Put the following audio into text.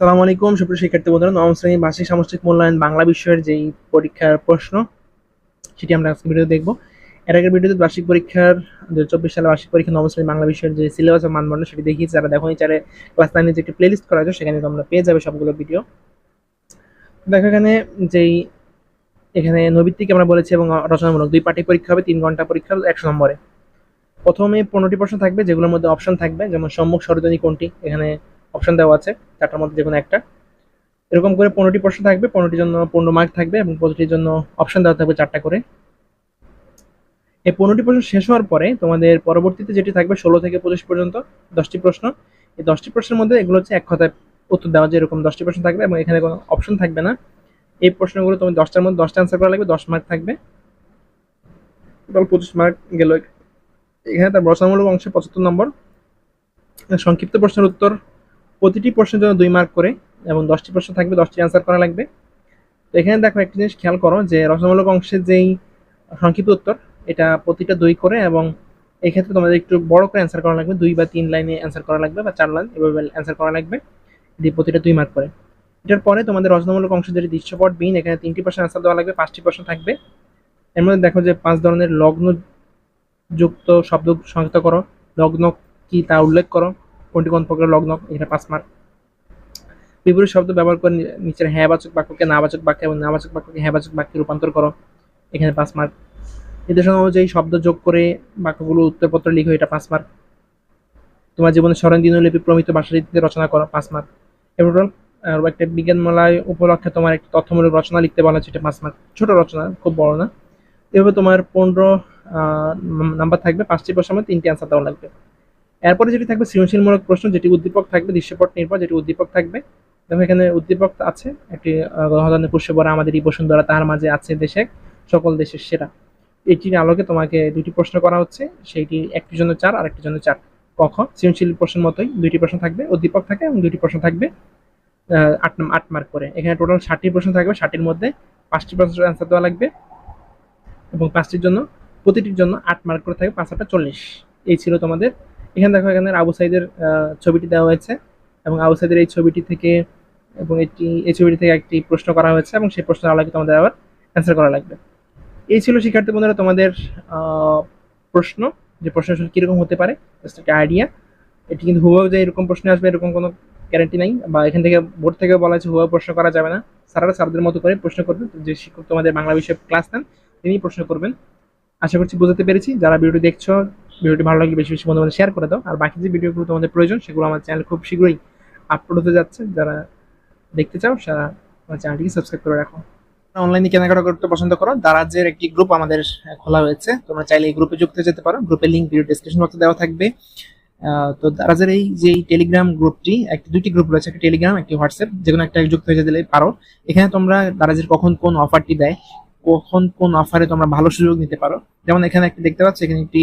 সালাম আলাইকুম, সুপ্রিয় শিক্ষার্থী বন্ধুরা, নবম শ্রেণি বার্ষিক সামষ্টিক মূল্যায়ন বাংলা বিষয়ের যেই পরীক্ষার প্রশ্ন, সেটি আমরা আজকে ভিডিও দেখব। এর আগের ভিডিওতে বার্ষিক পরীক্ষার দু চব্বিশ সালে বার্ষিক পরীক্ষা, নবম শ্রেণি বাংলা বিষয়ের যে সিলেবাস ও মানদণ্ড, সেটি দেখিয়েছি। যারা দেখো চারে ক্লাস নাইনে যে একটি প্লেলিস্ট করা আছে, সেখানে তোমরা পেয়ে যাবে সবগুলো ভিডিও দেখো এখানে যেই, এখানে নৈবিত্তিক আমরা বলেছি এবং রচনামূলক। দুই পার্টি পরীক্ষা হবে, তিন ঘণ্টা পরীক্ষা একশো নম্বরে। প্রথমে পনেরোটি প্রশ্ন থাকবে, যেগুলোর মধ্যে অপশন থাকবে, যেমন সম্মুখ সরজনী কোনটি? এখানে অপশন দেওয়া আছে চারটার মধ্যে যে কোনো একটা। এরকম করে পনেরোটি প্রশ্ন থাকবে, পনেরোটির জন্য পনেরো মার্ক থাকবে এবং প্রতিটির জন্য অপশন দেওয়া থাকবে চারটা করে। এই পনেরোটি প্রশ্ন শেষ হওয়ার পরে তোমাদের পরবর্তীতে যেটি থাকবে ষোলো থেকে পঁচিশ পর্যন্ত দশটি প্রশ্ন। এই দশটি প্রশ্নের মধ্যে এগুলো হচ্ছে এক কথায় উত্তর দেওয়া যে এরকম দশটি প্রশ্ন থাকবে এবং এখানে কোনো অপশন থাকবে না। এই প্রশ্নগুলো তুমি দশটার মধ্যে দশটা অ্যান্সার করা লাগবে, দশ মার্ক থাকবে। পঁচিশ মার্ক গেল। এখানে তার রচনামূলক অংশে পঁচাত্তর নম্বর। সংক্ষিপ্ত প্রশ্নের উত্তর প্রতিটি প্রশ্নের জন্য দুই মার্ক করে এবং দশটি প্রশ্ন থাকবে, দশটি অ্যান্সার করা লাগবে। তো এখানে দেখো একটা জিনিস খেয়াল করো যে রচনামূলক অংশের যেই সংক্ষিপ্ত উত্তর, এটা প্রতিটা দুই করে এবং এই ক্ষেত্রে তোমাদের একটু বড় করে অ্যান্সার করা লাগবে, দুই বা তিন লাইনে অ্যান্সার করা লাগবে বা চার লাইন এভাবে অ্যান্সার করা লাগবে এটি প্রতিটা দুই মার্ক করে। এটার পরে তোমাদের রচনামূলক অংশ যেটি দৃশ্যপট, বিন, এখানে তিনটি প্রশ্ন অ্যান্সার দেওয়া লাগবে, পাঁচটি প্রশ্ন থাকবে। এর মধ্যে দেখো যে পাঁচ ধরনের লগ্ন যুক্ত শব্দ সংযুক্ত করো। লগ্ন কি তা উল্লেখ করো। কোনটি কোন প্রকার লগ্ন এটা পাঁচ মার্ক বিপরীত শব্দ ব্যবহার করে নিচের হ্যাঁবাচক বাক্যকে নাবাচক বাক্য এবং নাবাচক বাক্যকে হ্যাঁবাচক বাক্যে রূপান্তর করো, এখানে পাঁচ মার্ক নির্দেশনা অনুযায়ী শব্দ যোগ করে বাক্যগুলো উত্তরপত্র লিখো, এটা পাঁচ মার্ক তোমার জীবনে স্মরণ দিনলিপি প্রমিত ভাষারীতিতে রচনা করো পাঁচ মার্ক এবার একটা বিজ্ঞান মেলায় উপলক্ষে তোমার একটি তথ্যমূলক রচনা লিখতে বলা হচ্ছে এটা পাঁচ মার্ক ছোট রচনা, খুব বড় না। এভাবে তোমার পনেরো নাম্বার থাকবে, পাঁচটি প্রশ্নের তিনটি অ্যান্সার দেওয়া লাগবে। এরপরে যেটি থাকবে সৃজনশীলমূলক প্রশ্ন, যেটি উদ্দীপক থাকবে, দৃশ্যপট নির্ভর, যেটি উদ্দীপক থাকবে। দেখো এখানে উদ্দীপক আছে, একটি গণধনের পুষ্যবরা আমাদের এই বসুন্ধরা তাহার মাঝে আছে দেশে, সকল দেশের সেরা। এটির আলোকে তোমাকে দুটি প্রশ্ন করা হচ্ছে, সেইটি একটির জন্য চার আর একটির জন্য চার। কখ সৃজনশীল প্রশ্নের মতোই দুইটি প্রশ্ন থাকবে, উদ্দীপক থাকে এবং দুইটি প্রশ্ন থাকবে আট আট মার্ক করে। এখানে টোটাল ষাটটি প্রশ্ন থাকবে ষাটির মধ্যে পাঁচটি প্রশ্নের অ্যান্সার দেওয়া লাগবে এবং পাঁচটির জন্য, প্রতিটির জন্য আট মার্ক করে থাকবে পাঁচ আটটা চল্লিশ। এই ছিল তোমাদের এখানে দেখো, এখানে আবু সাইদের ছবিটি দেওয়া হয়েছে এবং আবু সাইদের এই ছবিটি থেকে এবং এটি, এই ছবিটি থেকে একটি প্রশ্ন করা হয়েছে এবং সেই প্রশ্নের আলোকে তোমাদের আবার অ্যান্সার করা লাগবে। এই ছিল, শিক্ষার্থী বন্ধুরা, তোমাদের প্রশ্ন। যে প্রশ্ন কীরকম হতে পারে জাস্ট একটা আইডিয়া এটি কিন্তু হুবহু যে এরকম প্রশ্ন আসবে, এরকম কোনো গ্যারান্টি নাই বা এখান থেকে বোর্ড থেকে বলা হয়েছে, হুবহু প্রশ্ন করা যাবে না। স্যাররা স্যারদের মতো করে প্রশ্ন করবে। যে শিক্ষক তোমাদের বাংলা বিষয়ে ক্লাস নেন তিনি প্রশ্ন করবেন। আশা করছি বুঝতে পেরেছি। যারা ভিডিওটি দেখছ ভিডিওটি ভালো লাগলে বেশি বেশি বন্ধুদের শেয়ার করে দাও। আর বাকি যে ভিডিওগুলো তোমাদের প্রয়োজন, সেগুলো আমার চ্যানেল খুব শীঘ্রই আপলোড হতে যাচ্ছে। যারা দেখতে চাও সারা আমার চ্যানেলটিকে সাবস্ক্রাইব করে রাখো। অনলাইনে কেনাকাটা করতে পছন্দ করো। দারাজের একটি গ্রুপ আমাদের খোলা হয়েছে। তোমরা চাইলে এই গ্রুপে যুক্ত যেতে পারো। গ্রুপের লিঙ্ক ভিডিও ডিসক্রিপশন বক্সে দেওয়া থাকবে। তো দারাজের এই যে টেলিগ্রাম গ্রুপটি একটি, দুটি গ্রুপ রয়েছে, একটি টেলিগ্রাম একটি হোয়াটসঅ্যাপ যে কোনো একটা যুক্ত হয়ে যেতে পারো। এখানে তোমরা দারাজের কখন কোন অফারটি দেয়, কখন কোন অফারে তোমরা ভালো সুযোগ নিতে পারো। যেমন এখানে একটি দেখতে পাচ্ছ, এখানে একটি